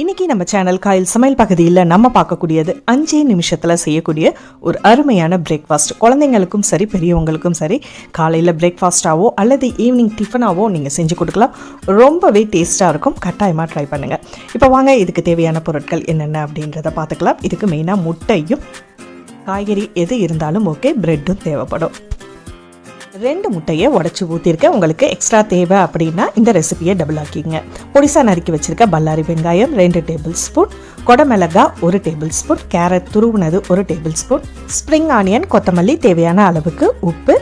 இன்னைக்கு நம்ம channel coil சமையல் பகுதியில் நம்ம பார்க்கக்கூடியது அஞ்சே நிமிஷத்தில் செய்யக்கூடிய ஒரு அருமையான பிரேக்ஃபாஸ்ட் குழந்தைங்களுக்கும் சரி பெரியவங்களுக்கும் சரி காலையில் பிரேக்ஃபாஸ்ட்டாவோ அல்லது ஈவினிங் டிஃபனாவோ நீங்கள் செஞ்சு கொடுக்கலாம். ரொம்பவே டேஸ்ட்டாக இருக்கும். கட்டாயமாக ட்ரை பண்ணுங்கள் இப்போ வாங்க இதுக்கு தேவையான பொருட்கள் என்னென்ன அப்படின்றத பார்த்துக்கலாம். இதுக்கு மெயினாக முட்டையும் காய்கறி எது இருந்தாலும் ஓகே ப்ரெட்டும் தேவைப்படும். ரெண்டு முட்டையை உடச்சி ஊற்றிருக்கேன் உங்களுக்கு எக்ஸ்ட்ரா தேவை அப்படின்னா இந்த ரெசிபியை டபுள் ஆக்கிங்க. பொடிசா நறுக்கி வச்சுருக்க பல்லாரி வெங்காயம் ரெண்டு டேபிள் ஸ்பூன் கொடமிளகா ஒரு டேபிள் ஸ்பூன் கேரட் துருவுனது ஒரு டேபிள் ஸ்பூன் ஸ்ப்ரிங் ஆனியன் கொத்தமல்லி தேவையான அளவுக்கு உப்பு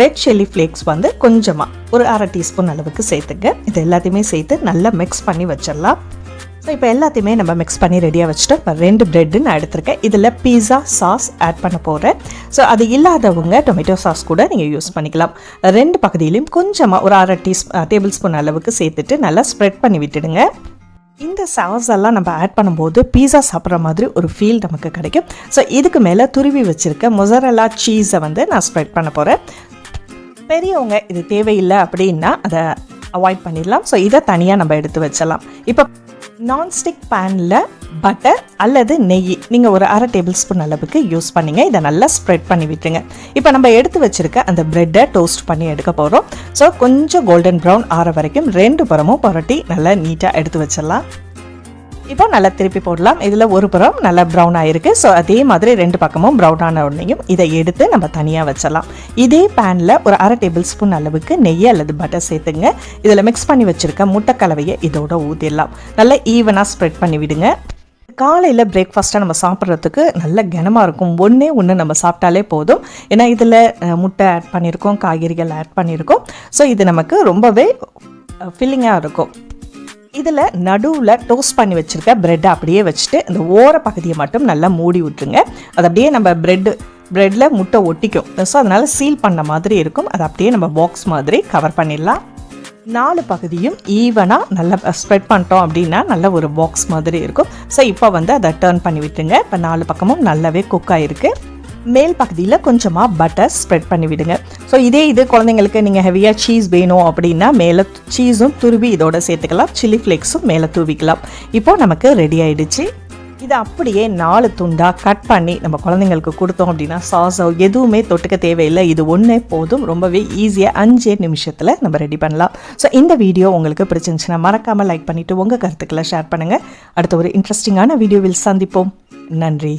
ரெட் சில்லி ஃப்ளேக்ஸ் வந்து கொஞ்சமாக ஒரு அரை டீஸ்பூன் அளவுக்கு சேர்த்துங்க. இது எல்லாத்தையுமே சேர்த்து நல்லா மிக்ஸ் பண்ணி வச்சிடலாம். ஸோ இப்போ எல்லாத்தையுமே நம்ம மிக்ஸ் பண்ணி ரெடியாக வச்சுட்டு இப்போ ரெண்டு ப்ரெட்டு நான் எடுத்திருக்கேன். இதில் பீஸா சாஸ் ஆட் பண்ண போகிறேன் ஸோ அது இல்லாதவங்க டொமேட்டோ சாஸ் கூட நீங்கள் யூஸ் பண்ணிக்கலாம். ரெண்டு பகுதியிலையும் கொஞ்சமாக ஒரு அரை டீஸ் டேபிள் ஸ்பூன் அளவுக்கு சேர்த்துட்டு நல்லா ஸ்ப்ரெட் பண்ணி விட்டுடுங்க. இந்த சாஸ் எல்லாம் நம்ம ஆட் பண்ணும்போது பீஸா சாப்பிட்ற மாதிரி ஒரு ஃபீல் நமக்கு கிடைக்கும். ஸோ இதுக்கு மேலே துருவி வச்சுருக்க மொசரலா சீஸை வந்து நான் ஸ்ப்ரெட் பண்ண போகிறேன் பெரியவங்க இது தேவையில்லை அப்படின்னா அதை அவாய்ட் பண்ணிடலாம். ஸோ இதை தனியாக நம்ம எடுத்து வச்சலாம் இப்போ நான்ஸ்டிக் பேனில் பட்டர் அல்லது நெய். நீங்கள் ஒரு அரை டேபிள் ஸ்பூன் அளவுக்கு யூஸ் பண்ணிங்க. இதை நல்லா ஸ்ப்ரெட் பண்ணி விட்டுருங்க. இப்போ நம்ம எடுத்து வச்சுருக்க அந்த ப்ரெட்டை டோஸ்ட் பண்ணி எடுக்க போகிறோம் ஸோ கொஞ்சம் கோல்டன் ப்ரௌன் ஆற வரைக்கும் ரெண்டு புறமும் புரட்டி நல்லா நீட்டாக எடுத்து வச்சிடலாம். இப்போ நல்லா திருப்பி போடலாம். இதில் ஒரு புறம் நல்லா ப்ரௌன் ஆகிருக்கு ஸோ அதே மாதிரி ரெண்டு பக்கமும் ப்ரௌன் ஆன உடனேயும் இதை எடுத்து நம்ம தனியாக வச்சிடலாம். இதே பேனில் ஒரு அரை டேபிள் ஸ்பூன் அளவுக்கு நெய் அல்லது பட்டர் சேர்த்துங்க. இதில் மிக்ஸ் பண்ணி வச்சுருக்க முட்டைக்கலவையை இதோட ஊற்றிடலாம் நல்லா ஈவனாக ஸ்ப்ரெட் பண்ணி விடுங்க. காலையில் பிரேக்ஃபாஸ்ட்டாக நம்ம சாப்பிட்றதுக்கு நல்ல கனமாக இருக்கும். ஒன்றே ஒன்று நம்ம சாப்பிட்டாலே போதும். ஏன்னா இதில் முட்டை ஆட் பண்ணியிருக்கோம் காய்கறிகள் ஆட் பண்ணியிருக்கோம். ஸோ இது நமக்கு ரொம்பவே ஃபில்லிங்காக இருக்கும். இதில் நடுவில் டோஸ்ட் பண்ணி வச்சுருக்க ப்ரெட்டை அப்படியே வச்சுட்டு இந்த ஓர பகுதியை மட்டும் நல்லா மூடி விட்டுருங்க. அது அப்படியே நம்ம ப்ரெட்டு ப்ரெட்டில் முட்டை ஒட்டிக்கும். ஸோ அதனால் சீல் பண்ண மாதிரி இருக்கும். அதை அப்படியே நம்ம பாக்ஸ் மாதிரி கவர் பண்ணிடலாம். நாலு பகுதியும் ஈவனாக நல்லா ஸ்ப்ரெட் பண்ணிட்டோம் அப்படின்னா நல்ல ஒரு பாக்ஸ் மாதிரி இருக்கும். ஸோ இப்போ வந்து அதை டேர்ன் பண்ணி விட்டுருங்க. இப்போ நாலு பக்கமும் நல்லாவே குக் ஆகிருக்கு மேல் பகுதியில் கொஞ்சமாக பட்டர் ஸ்ப்ரெட் பண்ணி விடுங்க ஸோ இதே இது குழந்தைங்களுக்கு நீங்கள் ஹெவியாக சீஸ் வேணும் அப்படின்னா மேலே சீஸும் துருவி இதோட சேர்த்துக்கலாம். சில்லி ஃப்ளேக்ஸும் மேலே தூவிக்கலாம். இப்போது நமக்கு ரெடி ஆயிடுச்சு. இதை அப்படியே நாலு துண்டாக கட் பண்ணி நம்ம குழந்தைங்களுக்கு கொடுத்தோம் அப்படின்னா சாஸோ எதுவுமே தொட்டுக்க தேவையில்லை. இது ஒன்றே போதும். ரொம்பவே ஈஸியாக அஞ்சே நிமிஷத்தில் நம்ம ரெடி பண்ணலாம். ஸோ இந்த வீடியோ உங்களுக்கு பிடிச்சிருந்துச்சுன்னா மறக்காமல் லைக் பண்ணிவிட்டு உங்கள் கருத்துக்களை ஷேர் பண்ணுங்கள் அடுத்த ஒரு இன்ட்ரெஸ்டிங்கான வீடியோவில் சந்திப்போம். நன்றி.